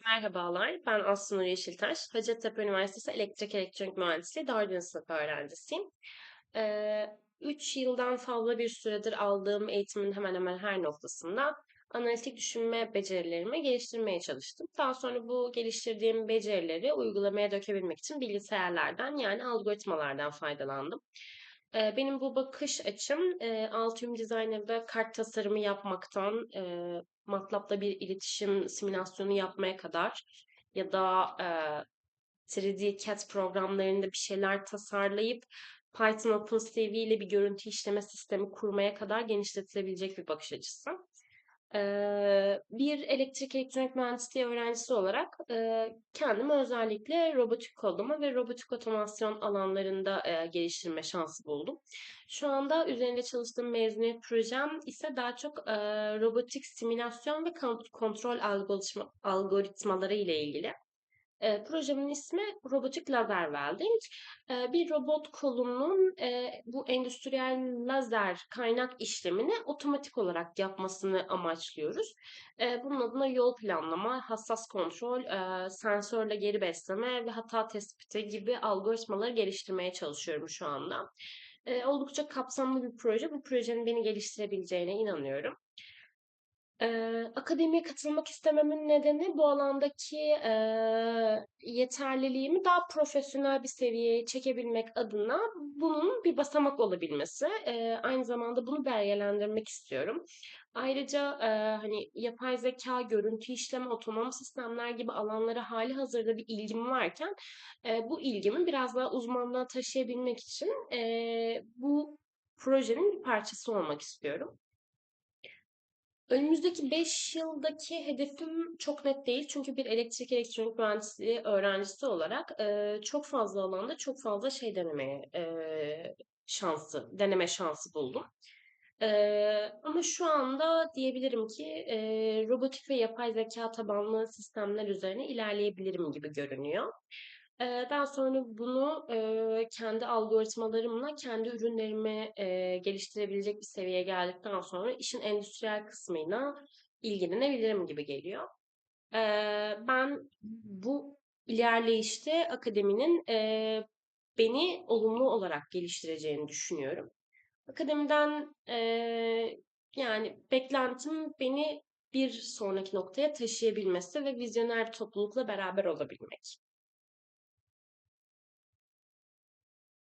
Merhabalar, ben Aslı Nur Yeşiltaş. Hacettepe Üniversitesi Elektrik Elektronik Mühendisliği 4. sınıf öğrencisiyim. Ee, 3 yıldan fazla bir süredir aldığım eğitimin hemen hemen her noktasında analitik düşünme becerilerimi geliştirmeye çalıştım. Daha sonra bu geliştirdiğim becerileri uygulamaya dökebilmek için bilgisayarlardan yani algoritmalardan faydalandım. Ee, benim bu bakış açım e, Altium Designer'da kart tasarımı yapmaktan, e, MATLAB'da bir iletişim simülasyonu yapmaya kadar ya da e, 3D CAD programlarında bir şeyler tasarlayıp Python OpenCV ile bir görüntü işleme sistemi kurmaya kadar genişletilebilecek bir bakış açısı. Eee, bir elektrik elektronik mühendisliği öğrencisi olarak eee, kendimi özellikle robotik kodlama ve robotik otomasyon alanlarında eee, geliştirme şansı buldum. Şu anda üzerinde çalıştığım mezuniyet projem ise daha çok eee, robotik simülasyon ve kont- kontrol algoritma, algoritmaları ile ilgili. Eee, projemin ismi Robotik Lazer Welding. Eee, bir robot kolunun eee, bu endüstriyel lazer kaynak işlemini otomatik olarak yapmasını amaçlıyoruz. Eee, bunun adına yol planlama, hassas kontrol, eee, sensörle geri besleme ve hata tespiti gibi algoritmaları geliştirmeye çalışıyorum şu anda. Eee, oldukça kapsamlı bir proje. Bu projenin beni geliştirebileceğine inanıyorum. Akademiye katılmak istememin nedeni bu alandaki, eee, yeterliliğimi daha profesyonel bir seviyeye çekebilmek adına bunun bir basamak olabilmesi. Eee, aynı zamanda bunu belgelendirmek istiyorum. Ayrıca, eee, hani, yapay zeka, görüntü işleme, otonom sistemler gibi alanlara hâlihazırda bir ilgim varken, eee, bu ilgimi biraz daha uzmanlığa taşıyabilmek için, eee, bu projenin bir parçası olmak istiyorum. Önümüzdeki 5 yıldaki hedefim çok net değil. Çünkü bir elektrik elektronik mühendisliği öğrencisi olarak eee, çok fazla alanda çok fazla şey denemeye eee, şansı, deneme şansı buldum. Eee, ama şu anda diyebilirim ki eee, robotik ve yapay zeka tabanlı sistemler üzerine ilerleyebilirim gibi görünüyor. Daha sonra bunu kendi algoritmalarımla kendi ürünlerimi geliştirebilecek bir seviyeye geldikten sonra işin endüstriyel kısmıyla ilgilenebilirim gibi geliyor. Ben bu ilerleyişte akademinin beni olumlu olarak geliştireceğini düşünüyorum. Akademiden yani beklentim beni bir sonraki noktaya taşıyabilmesi ve vizyoner bir toplulukla beraber olabilmek.